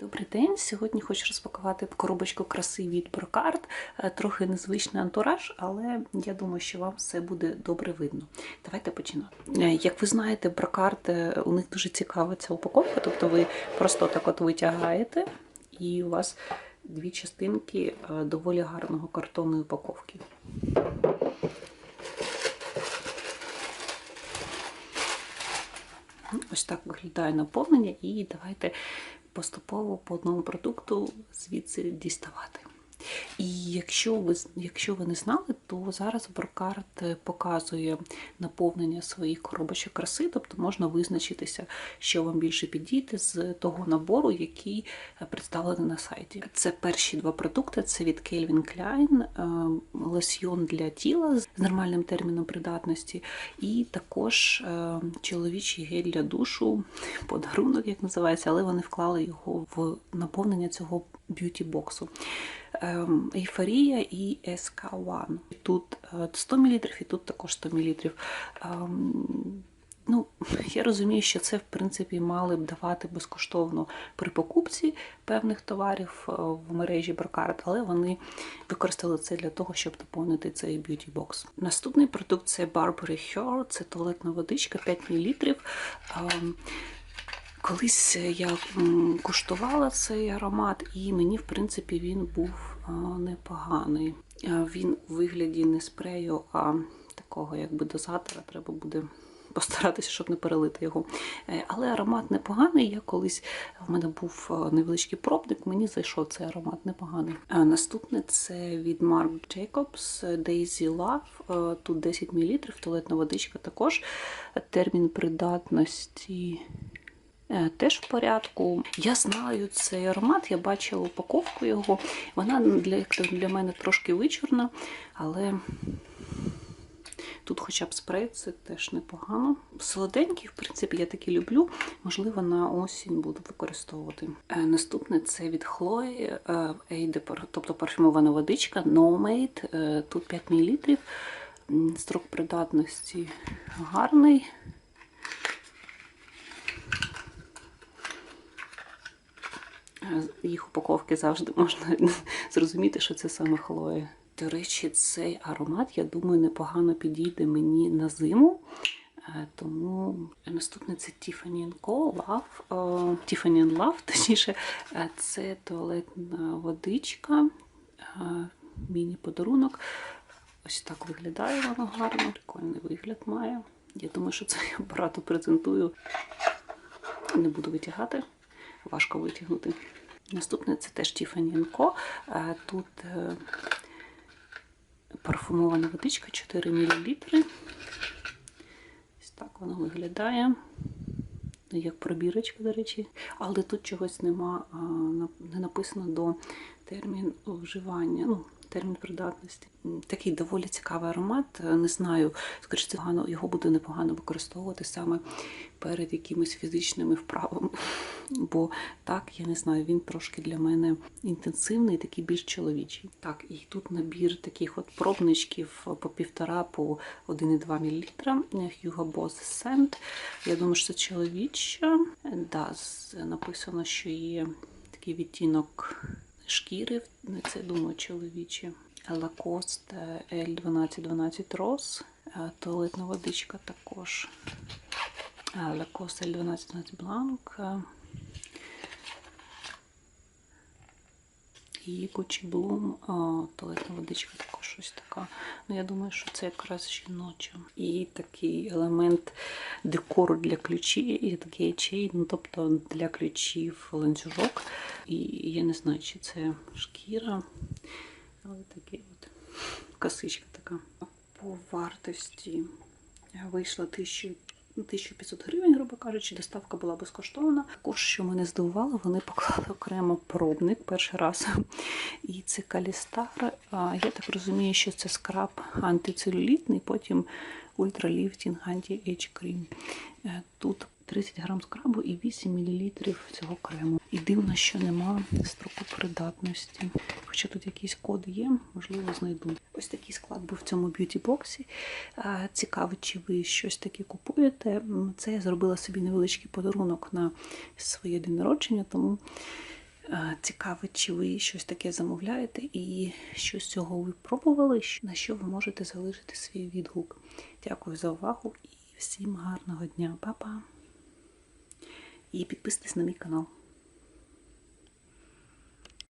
Добрий день. Сьогодні хочу розпакувати коробочку краси від Brocard. Е, Трохи незвичний антураж, але я думаю, що вам все буде добре видно. Давайте починати. Е, Як ви знаєте, Brocard, е, у них дуже цікава ця упаковка. Тобто ви просто так от витягаєте, і у вас дві частинки доволі гарного картонної упаковки. Ось так виглядає наповнення, і давайте поступово по одному продукту звідси діставати. І якщо ви, якщо ви не знали, то зараз Брокарт показує наповнення своїх коробочок краси, тобто можна визначитися, що вам більше підійде з того набору, який представлений на сайті. Це перші два продукти: це від Calvin Klein, е, лосьйон для тіла з нормальним терміном придатності, і також е, чоловічий гель для душу, подарунок, як називається, але вони вклали його в наповнення цього б'юті-боксу. Ем, Ейфорія і SK1. Тут е, 100 мл, і тут також 100 мл. Ем, Ну, я розумію, що це в принципі мали б давати безкоштовно при покупці певних товарів е, в мережі Брокарт, але вони використали це для того, щоб доповнити цей б'юті-бокс. Наступний продукт це Burberry Her, це туалетна водичка 5 мл. Колись я куштувала цей аромат, і мені, в принципі, він був непоганий. Він у вигляді не спрею, а такого якби дозатора. Треба буде постаратися, щоб не перелити його. Е, Але аромат непоганий. Я колись в мене був невеличкий пробник, мені зайшов цей аромат непоганий. Наступне це від Marc Jacobs Daisy Love. Е, Тут 10 мл, туалетна водичка також. Термін придатності. Е, Теж в порядку. Я знаю цей аромат, я бачила упаковку його. Вона для, для мене трошки вичорна, але тут хоча б спрей, це теж непогано. Солоденький, в принципі, я такі люблю. Можливо, на осінь буду використовувати. Е, Наступне це від Хлої, Ейде, тобто парфюмована водичка, No Made. Е, Тут 5 мл. Строк придатності гарний. Їх упаковки завжди можна зрозуміти, що це саме Хлоя. До речі, цей аромат, я думаю, непогано підійде мені на зиму. Е, Тому наступне це Tiffany Co. Love. Е, Tiffany Love, точніше, е, це туалетна водичка, міні-подарунок. Ось так виглядає воно гарно, прикольний вигляд має. Я думаю, що цей апарат презентую. Не буду витягати, важко витягнути. Наступне це теж Tiffany Co. Е, Тут е, парфумована водичка 4 мл. Ось так воно виглядає. Як пробірочка, до речі. Але тут чогось нема, не написано до термін вживання. Ну, термін придатності. Такий доволі цікавий аромат. Е, Не знаю, скоріше погано, його буде непогано використовувати саме перед якимись фізичними вправами. Бо так, я не знаю, він трошки для мене інтенсивний, такий більш чоловічий. Так, і тут набір таких от пробничків по півтора, по 1,2 мл. Hugo Boss Scent. Я думаю, що це чоловіча. Да, написано, що є такий відтінок шкіри. Це, думаю, чоловічі. Lacoste L1212 Rose. Е, Туалетна водичка також. Е, Lacoste L1212 Blanc. е, І Gucci Bloom, туалетна водичка також щось така. Ну, я думаю, що це якраз жіноча. І такий елемент декору для ключів, і такий чей, ну, тобто для ключів ланцюжок. І я не знаю, чи це шкіра, але такий от косичка така. По вартості вийшла 1000 1500 гривень, грубо кажучи, доставка була безкоштовна. Також, що мене здивувало, вони поклали окремо пробник перший раз. І це калістар. Я так розумію, що це скраб антицелюлітний, потім ультраліфтінг анті-ейдж крім. Е, Тут 30 грам скрабу і 8 мл цього крему. І дивно, що нема строку придатності. Хоча тут якийсь код є, можливо, знайду. Ось такий склад був в цьому б'юті-боксі. Цікаво, чи ви щось таке купуєте. Це я зробила собі невеличкий подарунок на своє день народження, тому Цікавить, чи ви щось таке замовляєте і що з цього ви пробували, на що ви можете залишити свій відгук. Дякую за увагу і всім гарного дня, Па-па! І підписуйтесь на мій канал.